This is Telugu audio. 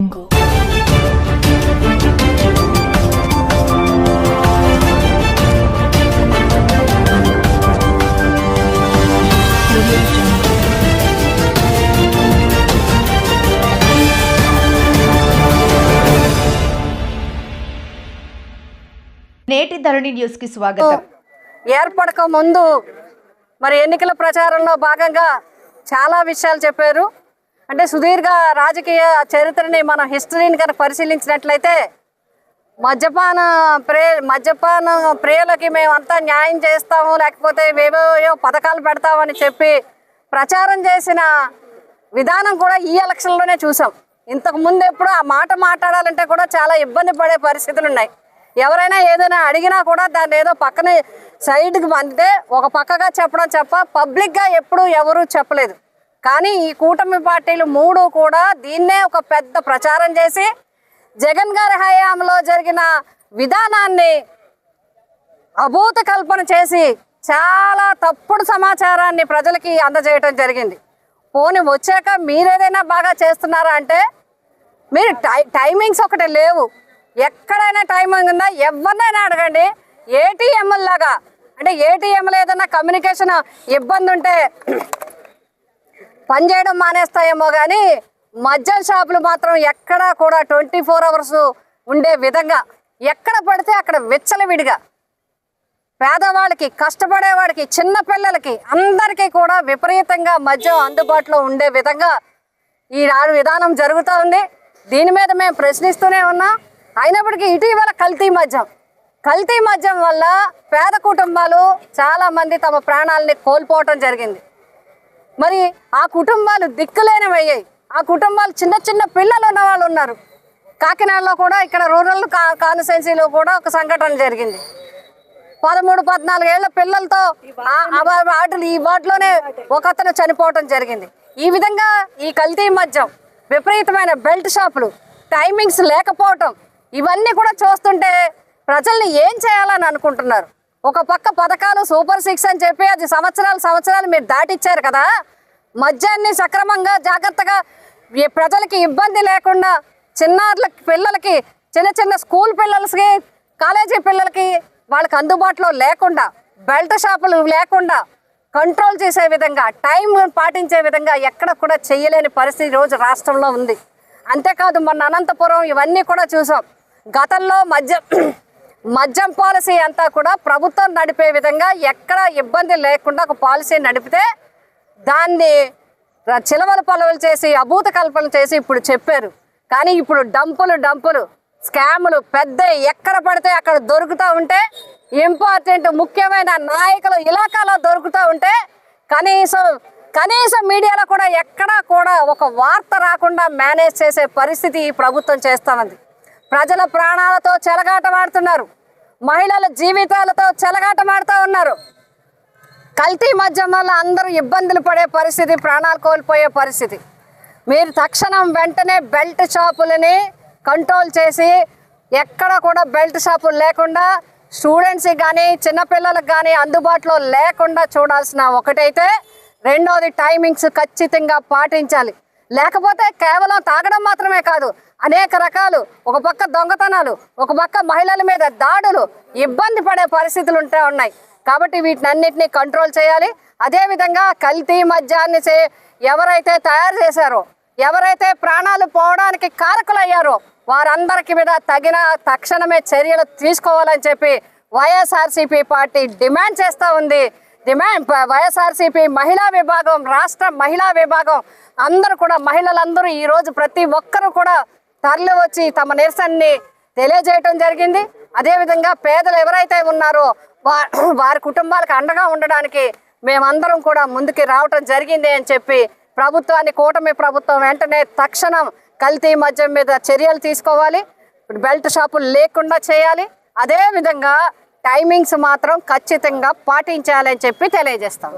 నేటి ధరణి న్యూస్కి స్వాగతం. ఏర్పడక ముందు మరి ఎన్నికల ప్రచారంలో భాగంగా చాలా విషయాలు చెప్పారు. అంటే సుదీర్ఘ రాజకీయ చరిత్రని మన హిస్టరీని కనుక పరిశీలించినట్లయితే మద్యపాన ప్రే మద్యపాన ప్రియులకి మేమంతా న్యాయం చేస్తాము లేకపోతే ఏవేవో పథకాలు పెడతామని చెప్పి ప్రచారం చేసిన విధానం కూడా ఈ ఎలక్షన్లోనే చూసాం. ఇంతకు ముందు ఎప్పుడు ఆ మాట మాట్లాడాలంటే కూడా చాలా ఇబ్బంది పడే పరిస్థితులు ఉన్నాయి. ఎవరైనా ఏదైనా అడిగినా కూడా దాన్ని ఏదో పక్కనే సైడ్కి అంటే ఒక పక్కగా చెప్పడం చెప్ప పబ్లిక్గా ఎప్పుడు ఎవరూ చెప్పలేదు. కానీ ఈ కూటమి పార్టీలు మూడు కూడా దీన్నే ఒక పెద్ద ప్రచారం చేసి జగన్ గారి హయాంలో జరిగిన విధానాన్ని అభూత కల్పన చేసి చాలా తప్పుడు సమాచారాన్ని ప్రజలకి అందజేయటం జరిగింది. పోనీ వచ్చాక మీరేదైనా బాగా చేస్తున్నారా అంటే మీరు టై టైమింగ్స్ ఒకటి లేవు. ఎక్కడైనా టైమింగ్ ఉందా ఎవరినైనా అడగండి. ఏటీఎంలాగా లాగా అంటే ఏటీఎంలో ఏదైనా కమ్యూనికేషన్ ఇబ్బంది ఉంటే పనిచేయడం మానేస్తాయేమో కానీ మద్యం షాపులు మాత్రం ఎక్కడా కూడా ట్వంటీ ఫోర్ అవర్స్ ఉండే విధంగా ఎక్కడ పడితే అక్కడ విచ్చలవిడిగా. పేదవాళ్ళకి కష్టపడేవాడికి చిన్న పిల్లలకి అందరికీ కూడా విపరీతంగా మద్యం అందుబాటులో ఉండే విధంగా ఈ నాడు విధానం జరుగుతూ ఉంది. దీని మీద మేము ప్రశ్నిస్తూనే ఉన్నాం. అయినప్పటికీ ఇటీవల కల్తీ మద్యం. కల్తీ మద్యం వల్ల పేద కుటుంబాలు చాలామంది తమ ప్రాణాలని కోల్పోవటం జరిగింది. మరి ఆ కుటుంబాలు దిక్కులేనివయ్యాయి. ఆ కుటుంబాలు చిన్న చిన్న పిల్లలు ఉన్న వాళ్ళు ఉన్నారు. కాకినాడలో కూడా ఇక్కడ రూరల్ కా కాన్స్టెన్సీలో కూడా ఒక సంఘటన జరిగింది. పదమూడు పద్నాలుగు ఏళ్ళ పిల్లలతో ఆ- వాటిని ఈ వాటిలోనే ఒక అతను చనిపోవటం జరిగింది. ఈ విధంగా ఈ కల్తీ మద్యం విపరీతమైన బెల్ట్ షాపులు టైమింగ్స్ లేకపోవటం ఇవన్నీ కూడా చూస్తుంటే ప్రజల్ని ఏం చేయాలని అనుకుంటున్నారు? ఒక పక్క పథకాలు సూపర్ సిక్స్ అని చెప్పి అది సంవత్సరాలు సంవత్సరాలు మీరు దాటిచ్చారు కదా మద్యాన్ని సక్రమంగా జాగ్రత్తగా ఈ ప్రజలకి ఇబ్బంది లేకుండా చిన్నారుల పిల్లలకి చిన్న చిన్న స్కూల్ పిల్లలకి కాలేజీ పిల్లలకి వాళ్ళకి అందుబాటులో లేకుండా బెల్ట్ షాపులు లేకుండా కంట్రోల్ చేసే విధంగా టైం పాటించే విధంగా ఎక్కడ కూడా చేయలేని పరిస్థితి రోజు రాష్ట్రంలో ఉంది. అంతేకాదు మొన్న అనంతపురం ఇవన్నీ కూడా చూసాం. గతంలో మద్యం మద్యం పాలసీ అంతా కూడా ప్రభుత్వం నడిపే విధంగా ఎక్కడ ఇబ్బంది లేకుండా ఒక పాలసీ నడిపితే దాన్ని చిలవలు పలవలు చేసి అభూత కల్పన చేసి ఇప్పుడు చెప్పారు. కానీ ఇప్పుడు డంపులు డంపులు స్కాములు పెద్ద ఎక్కడ పడితే అక్కడ దొరుకుతూ ఉంటే ఇంపార్టెంట్ ముఖ్యమైన నాయకులు ఇలాకాలో దొరుకుతూ ఉంటే కనీసం కనీసం మీడియాలో కూడా ఎక్కడా కూడా ఒక వార్త రాకుండా మేనేజ్ చేసే పరిస్థితి ఈ ప్రభుత్వం చేస్తామంది ప్రజల ప్రాణాలతో చెలగాటమాడుతున్నారు. మహిళల జీవితాలతో చెలగాటమాడుతూ ఉన్నారు. కల్తీ మద్యం వల్ల అందరూ ఇబ్బందులు పడే పరిస్థితి ప్రాణాలు కోల్పోయే పరిస్థితి. మీరు తక్షణం వెంటనే బెల్ట్ షాపులని కంట్రోల్ చేసి ఎక్కడ కూడా బెల్ట్ షాపులు లేకుండా స్టూడెంట్స్కి కానీ చిన్నపిల్లలకు కానీ అందుబాటులో లేకుండా చూడాల్సిన ఒకటైతే రెండోది టైమింగ్స్ ఖచ్చితంగా పాటించాలి. లేకపోతే కేవలం తాగడం మాత్రమే కాదు అనేక రకాలు ఒక పక్క దొంగతనాలు ఒక పక్క మహిళల మీద దాడులు ఇబ్బంది పడే పరిస్థితులు ఉంటా ఉన్నాయి. కాబట్టి వీటినన్నిటిని కంట్రోల్ చేయాలి. అదేవిధంగా కల్తీ మద్యాన్ని చే ఎవరైతే తయారు చేశారో ఎవరైతే ప్రాణాలు పోవడానికి కారకులయ్యారో వారందరికీ మీద తగిన తక్షణమే చర్యలు తీసుకోవాలని చెప్పి వైఎస్ఆర్సీపీ పార్టీ డిమాండ్ చేస్తూ ఉంది. డిమాండ్. వైఎస్ఆర్సీపీ మహిళా విభాగం రాష్ట్ర మహిళా విభాగం. అందరూ కూడా మహిళలందరూ ఈరోజు ప్రతి ఒక్కరూ కూడా తరలి వచ్చి తమ నిరసనని తెలియజేయటం జరిగింది. అదేవిధంగా పేదలు ఎవరైతే ఉన్నారో వా వారి కుటుంబాలకు అండగా ఉండడానికి మేమందరం కూడా ముందుకి రావటం జరిగింది అని చెప్పి ప్రభుత్వాన్ని కూటమి ప్రభుత్వం వెంటనే తక్షణం కల్తీ మద్యం మీద చర్యలు తీసుకోవాలి. బెల్ట్ షాపులు లేకుండా చేయాలి. అదేవిధంగా టైమింగ్స్ మాత్రం ఖచ్చితంగా పాటించాలని చెప్పి తెలియజేస్తాం.